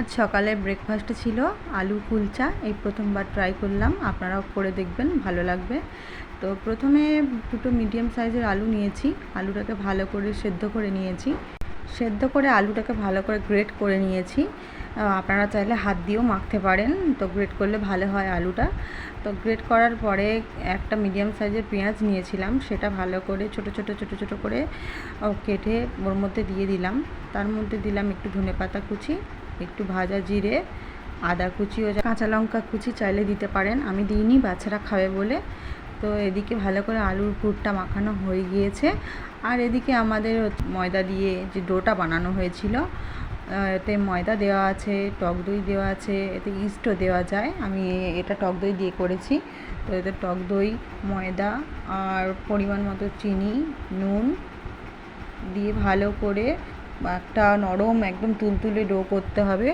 আজ সকালে ব্রেকফাস্ট ছিল আলু কুলচা, এই প্রথমবার ট্রাই করলাম। আপনারাও করে দেখবেন, ভালো লাগবে। তো প্রথমে দুটো মিডিয়াম সাইজের আলু নিয়েছি। আলুটাকে ভালো করে সেদ্ধ করে নিয়েছি। সেদ্ধ করে আলুটাকে ভালো করে গ্রেট করে নিয়েছি। আপনারা চাইলে হাত দিয়েও মাখতে পারেন। তো গ্রেট করলে ভালো হয় আলুটা। তো গ্রেট করার পরে একটা মিডিয়াম সাইজের পেঁয়াজ নিয়েছিলাম। সেটা ভালো করে ছোট ছোট ছোট ছোট করে কেটে ওর মধ্যে দিয়ে দিলাম। তার মধ্যে দিলাম একটু ধনেপাতা কুচি একটু ভাজা জিরে, আদা কুচি ও কাঁচা লঙ্কা কুচি চাইলে দিতে পারেন। আমি দিইনি, বাচ্চারা খাবে বলে। তো এদিকে ভালো করে আলুর পুরটা মাখানো হয়ে গিয়েছে। আর এদিকে আমাদের ময়দা দিয়ে যে ডোটা বানানো হয়েছিল এতে ময়দা দেওয়া আছে, টক দই দেওয়া আছে, এতে ইস্টও দেওয়া যায়। আমি এটা টক দই দিয়ে করেছি। তো এতে টক দই, ময়দা আর পরিমাণ মতো চিনি, নুন দিয়ে ভালো করে একটা নরম, একদম তুলতুলে ডো করতে হবে।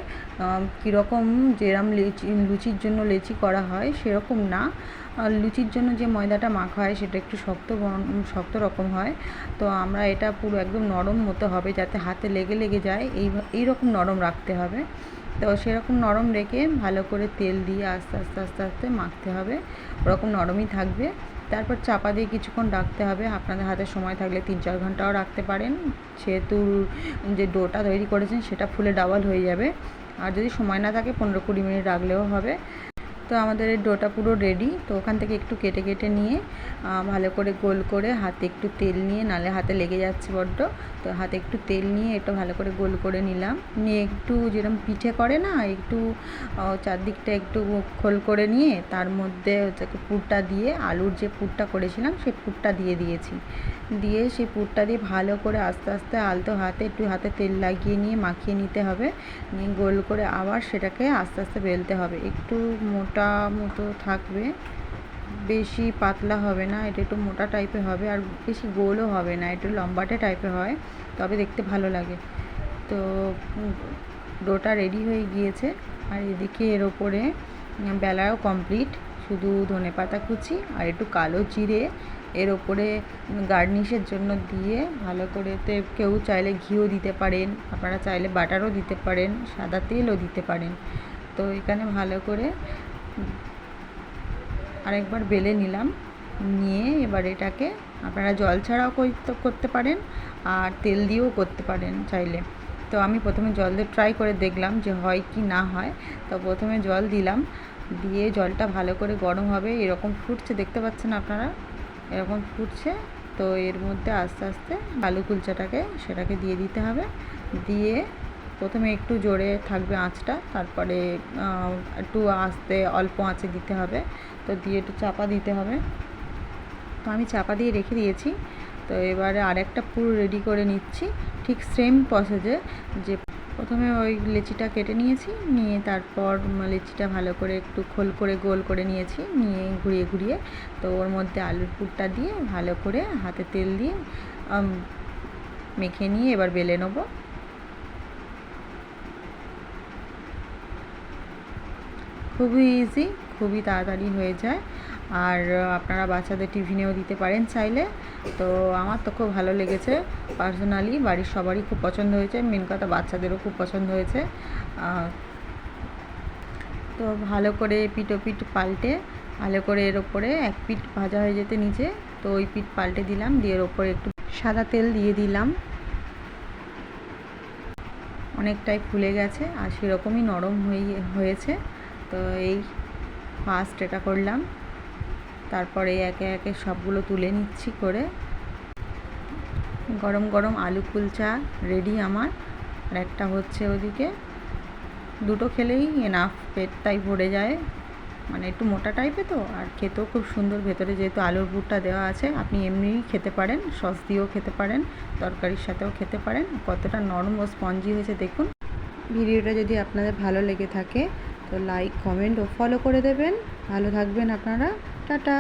কীরকম যেরম লেচি, লুচির জন্য লেচি করা হয় সেরকম না। লুচির জন্য যে ময়দাটা মাখা হয় সেটা একটু শক্ত শক্ত রকম হয়। তো আমরা এটা পুরো একদম নরম মতো হবে যাতে হাতে লেগে লেগে যায়। এই এই রকম নরম রাখতে হবে। তো সেরকম নরম রেখে ভালো করে তেল দিয়ে আস্তে আস্তে আস্তে আস্তে মাখতে হবে। ওরকম নরমই থাকবে। তারপর চাপা দিয়ে কিছুক্ষণ রাখতে হবে। আপনাদের হাতে সময় থাকলে তিন চার ঘন্টাও রাখতে পারেন। সেহেতু যে ডোটা তৈরি করেছেন, সেটা ফুলে ডাবল হয়ে যাবে। আর যদি সময় না থাকে, পনেরো কুড়ি মিনিট রাখলেও হবে। তো আমাদের ডোটা পুরো রেডি তো ওখান থেকে একটু কেটে কেটে নিয়ে ভালো করে গোল করে হাতে একটু তেল নিয়ে, নালে হাতে লেগে যাচ্ছে বড্ড, তো হাতে একটু তেল নিয়ে একটু ভালো করে গোল করে নিলাম। নিয়ে একটু যেরকম পিঠে করে না, একটু চারদিকটা একটু খোল করে নিয়ে, তার মধ্যে হচ্ছে পুরটা দিয়ে, আলুর যে পুরটা করেছিলাম, সেই পুরটা দিয়ে দিয়েছি। দিয়ে সেই পুরটা দিয়ে ভালো করে আস্তে আস্তে আলতো হাতে, একটু হাতে তেল লাগিয়ে নিয়ে মাখিয়ে নিতে হবে। নিয়ে গোল করে আবার সেটাকে আস্তে আস্তে বেলতে হবে। একটু মোটা মতো থাকবে। বেশি পাতলা হবে না, এটা একটু মোটা টাইপের হবে আর বেশি গোলও হবে না একটু লম্বাটে টাইপের হয়, তবে দেখতে ভালো লাগে। তো, ডোটা রেডি হয়ে গিয়েছে আর এদিকে এর ওপরে বেলাও কমপ্লিট শুধু ধনেপাতা কুচি আর একটু কালো জিরে এর ওপরে গার্নিশের জন্য দিয়ে ভালো করে এতে কেউ চাইলে ঘিও দিতে পারেন, আপনারা চাইলে বাটারও দিতে পারেন, সাদা তেলও দিতে পারেন। তো এখানে ভালো করে আরেকবার বেলে নিলাম। নিয়ে এবার এটাকে আপনারা জল ছাড়াও করতে পারেন আর তেল দিয়েও করতে পারেন চাইলে। তো আমি প্রথমে জল দিয়ে ট্রাই করে দেখলাম যে হয় কি না হয়। তো প্রথমে জল দিলাম। দিয়ে জলটা ভালো করে গরম হবে। এরকম ফুটছে, দেখতে পাচ্ছেন আপনারা? এরকম ফুটছে। তো এর মধ্যে আস্তে আস্তে আলু কুলচাটাকে সেটাকে দিয়ে দিতে হবে। দিয়ে প্রথমে একটু জোরে থাকবে আঁচটা, তারপরে একটু আস্তে অল্প আঁচে দিতে হবে। তো দিয়ে একটু চাপা দিতে হবে। তো আমি চাপা দিয়ে রেখে দিয়েছি। তো এবারে আরেকটা পুরো রেডি করে নিচ্ছি। ঠিক সেম প্রসেসে যে প্রথমে ওই লেচিটা কেটে নিয়েছি, নিয়ে তারপর লেচিটা ভালো করে একটু খোল করে গোল করে নিয়েছি, নিয়ে ঘুরিয়ে ঘুরিয়ে। তো ওর মধ্যে আলুর পুরটা দিয়ে ভালো করে হাতে তেল দিয়ে মেখে নিয়ে এবার বেলে নেব। খুবই ইজি খুবই তাড়াতাড়ি হয়ে যায়। আর আপনারা বাচ্চাদের টিফিনেও দিতে পারেন চাইলে। তো আমার তো খুব ভালো লেগেছে। পার্সোনালি বাড়ির সবারই খুব পছন্দ হয়েছে। মেন কথা বাচ্চাদেরও খুব পছন্দ হয়েছে। তো ভালো করে পিঠ পাল্টে, ভালো করে এর ওপরে এক পিঠ ভাজা হয়ে যেতে নিচে। তো ওই পিঠ পাল্টে দিলাম, দিয়ে এর ওপরে একটু সাদা তেল দিয়ে দিলাম। অনেকটাই ফুলে গেছে, আর সেরকমই নরম হয়ে, হয়েছে। তো এই ফার্স্ট এটা করলাম। তারপরে একে একে সবগুলো তুলে নিচ্ছি করে। গরম গরম আলু কুলচা রেডি আমার। আর একটা হচ্ছে ওদিকে দুটো খেলেই এনাফ পেটটাই ভরে যায়। মানে একটু মোটা টাইপের তো, আর খেতেও খুব সুন্দর ভেতরে যেহেতু আলুর পুরটা দেওয়া আছে, আপনি এমনিই খেতে পারেন, সস দিয়েও খেতে পারেন, তরকারির সাথেও খেতে পারেন। কতটা নরম ও স্পঞ্জি হয়েছে দেখুন। ভিডিওটা যদি আপনাদের ভালো লেগে থাকে তো লাইক কমেন্ট ও ফলো করে দেবেন। ভালো থাকবেন আপনারা। টাটা।